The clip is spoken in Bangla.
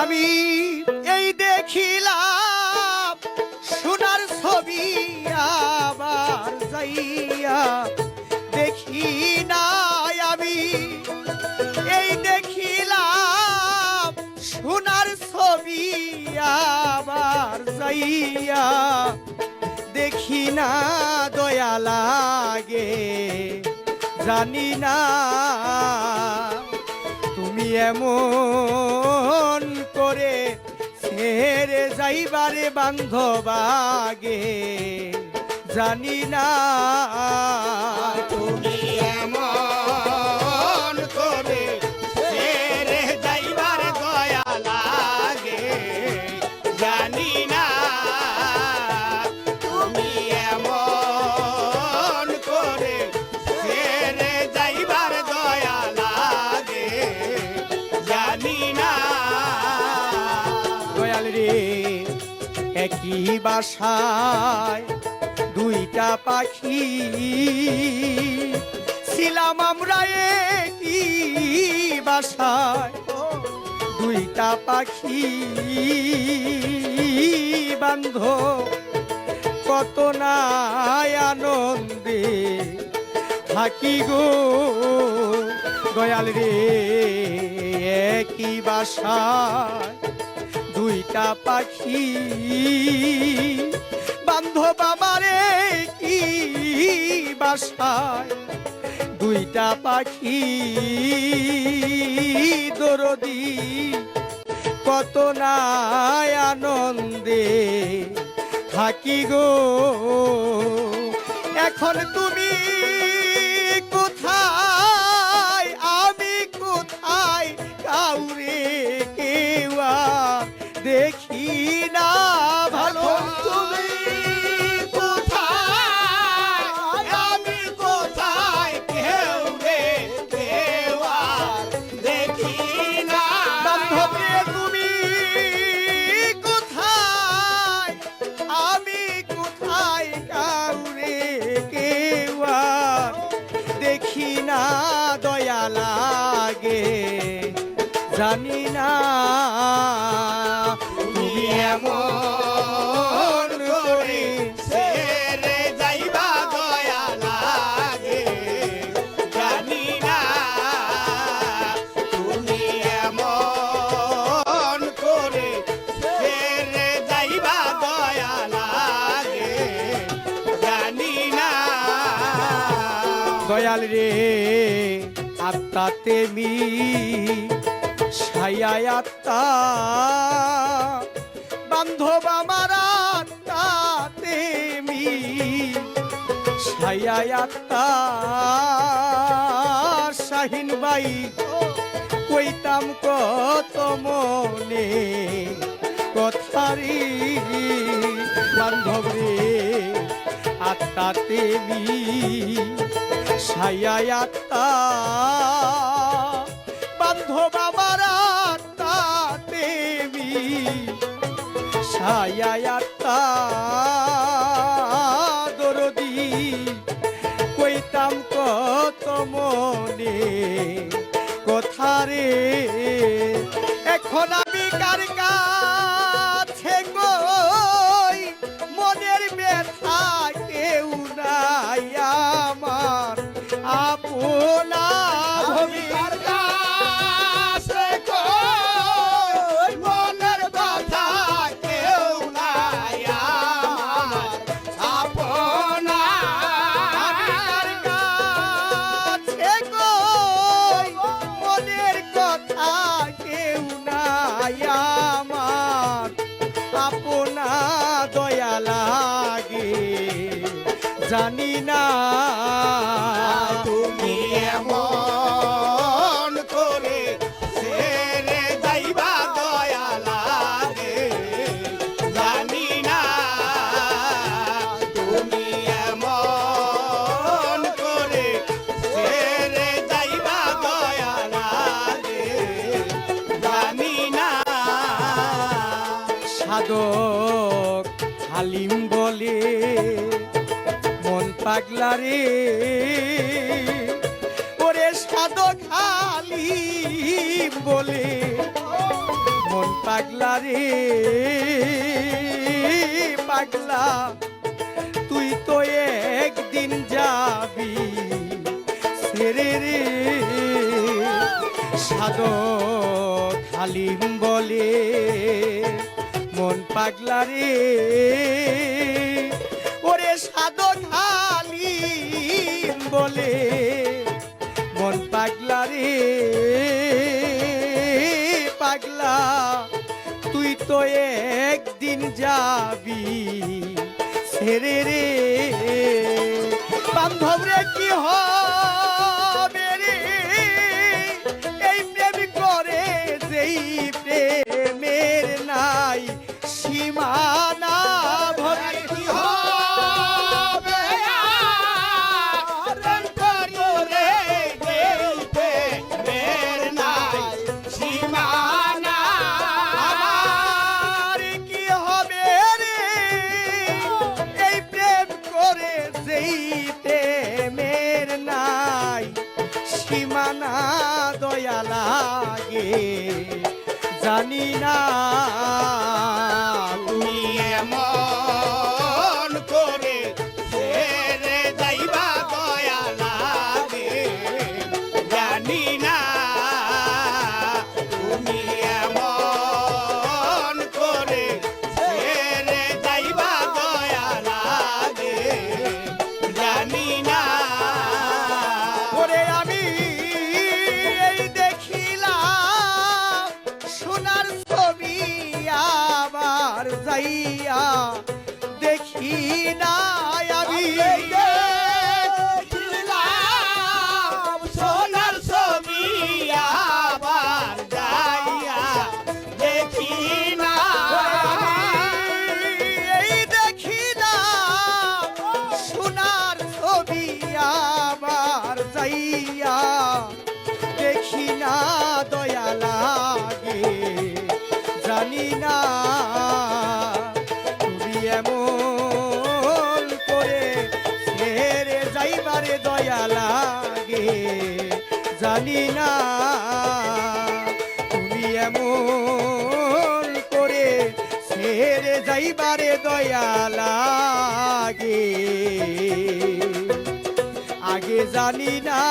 আমি এই দেখিলাম সোনার ছবি আবার যাইয়া দেখি নাই আমি। এই দেখিলাম সোনার ছবি আবার যাইয়া দেখি না দয়া লাগে, জানি না তুমি এমন যাইবারে বান্ধবাগে জানি না একই বাসায় দুইটা পাখি। ছিলাম আমরা একই বাসায়, দুইটা পাখি। বান্ধ, কত না আনন্দে থাকি গো। দয়াল রে, একই বাসায় দুইটা পাখি। বান্ধব আমারে কি বাসায়? দুইটা পাখি। দরদি কত না আনন্দে থাকি গো। এখন তুমি কোথায়? দেখি না। দয়াল রে, আত্মাতে মি ছায়ায় আত্মা। বান্ধব আমার আত্মাতে মি ছায়ায় আত্মা। শাহিন বাই কইতাম কত মনে কথারি বান্ধব রে, আত্মাতে মি ছায়ায় আত্মা, বান্ধব আমার আত্মাতে মি ছায়ায় আত্মা, দরদি। কইতাম কত মনে কথারে এখন আমি কার কাছে জানি না। তুমি এমন করে ছেড়ে যাইবা দয়া লাগে জানি না। তুমি এমন করে ছেড়ে যাইবা দয়া লাগে জানি না। সাধক হালিম বলে মন পাগলা রে। ওরে সাধক খালি বলে, মন পাগলা রে। পাগলা, তুই তো একদিন যাবি সেরে রে। সাধক হালিম বলে, মন পাগলা রে হালি বলে, মন পাগলা রে, পাগলা, তুই তো একদিন যাবি ছেড়ে রে। বান্ধব রে, কি হবে জানি না। যাইয়া দেখি না লাগে। জানি না ছেড়ে যাইবারে দয়া লাগে আগে জানি না